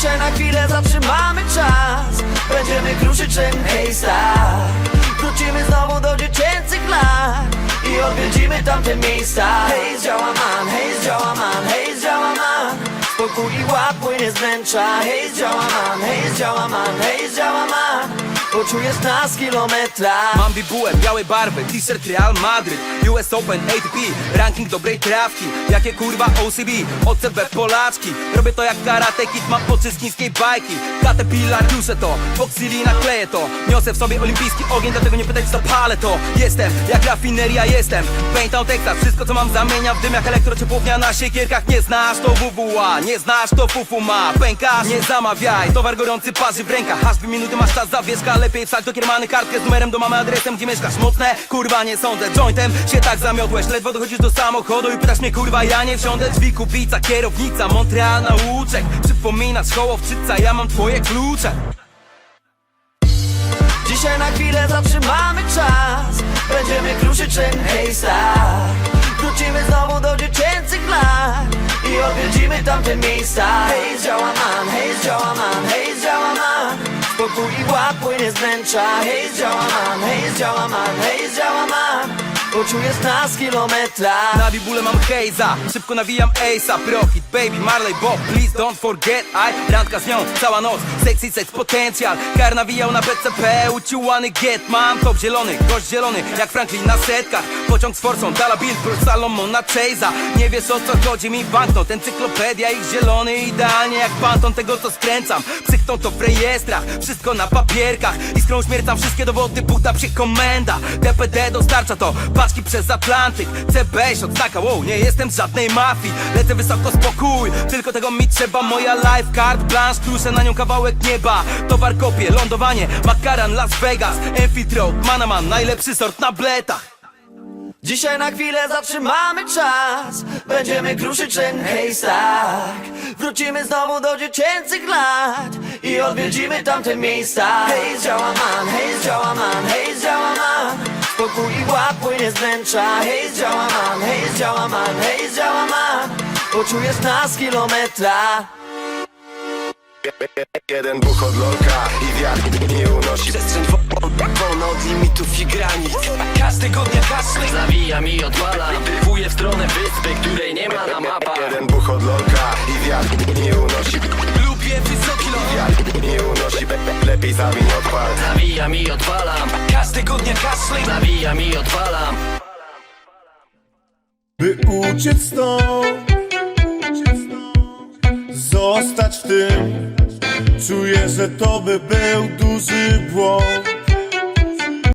Dzisiaj na chwilę zatrzymamy czas. Będziemy kruszyczem hej star Wrócimy znowu do dziecięcych lat I odwiedzimy tamte miejsca. Hej zdziała man, hej zdziała man, hej zdziała man. Spokój i ład płynie z Hej zdziała man, hej zdziała hej zdziała Poczujesz nas kilometra. Mam bibułę, białe barwy, t-shirt Real Madryt. US Open, ATP, ranking dobrej trawki. Jakie kurwa OCB, OCB Polaczki. Robię to jak karate kid, mam z chińskiej bajki. Caterpillar, duszę to, Foxili nakleję to. Niosę w sobie olimpijski ogień, dlatego nie pytać zapalę to. Jestem, jak rafineria jestem. Paintown, Texas, wszystko co mam zamieniam w dym jak elektrociepłownia na siekierkach. Nie znasz to WWA, nie znasz to fufu ma. Pękasz, nie zamawiaj, towar gorący parzy w rękach Aż dwie minuty masz czas zawieszka, lepiej wsadź do kiermany kartkę z numerem do mamy adresem Gdzie mieszkasz, mocne? Kurwa nie sądzę, jointem się tak zamiotłeś. Ledwo dochodzisz do samochodu i pytasz mnie kurwa ja nie wsiądę. Drzwi kupica, kierownica, Montreal nauczek Przypominasz hołowczyca, ja mam twoje klucze. Dzisiaj na chwilę zatrzymamy czas. Będziemy kruszyczem hej star Spokój i ład płynie z wnętrza. Hej zdziała man, hej zdziała man, hej zdziała man Poczujesz nas kilometra. Na bibule mam hejza, szybko nawijam Ace'a. Profit, baby, Marley, Bob, please don't forget I randka z nią, cała noc, sexy sex, potencjal. Kar nawijał na PCP, uciłany get. Mam top zielony, gość zielony, jak Franklin na setkach. Pociąg z forsą, Dala Bill, plus Salomon na Chase'a. Nie wiesz o co chodzi mi banknot, encyklopedia ich zielony. Idealnie jak panton tego co skręcam. Psychtą to w rejestrach, wszystko na papierkach. Iskrą śmiercam wszystkie dowody, buta przy komenda. DPD dostarcza to, paczki przez Atlantyk. CB, odznaka, wow, nie jestem z żadnej mafii. Lecę wysoko, spokój, tylko tego mi trzeba. Moja life card, blanche, kluszę na nią kawałek nieba. Towar kopie, lądowanie, Makaran, Las Vegas. Enfield Road, Manaman, najlepszy sort na bletach. Dzisiaj na chwilę zatrzymamy czas. Będziemy kruszyczem hej tak Wrócimy znowu do dziecięcych lat I odwiedzimy tamte miejsca. Hej zdziała man, hej zdziała man, hej zdziała man. Spokój i ład płynie z wnętrza. Hej zdziała man, hej zdziała man, hej zdziała man. Poczujesz nas z kilometra. Jeden buch od lolka i wiatr nie unosi. Przestrzeń wo- wolna od limitów i granic. Każdego dnia kaszle Zawijam i odwalam Płyję w stronę wyspy, której nie ma na mapach Lepiej zawiń odpal. Zawijam i odwalam Każdego dnia kaszle Zawijam i odwalam By uciec stąd. Zostać w tym. Czuję, że to by był duży błąd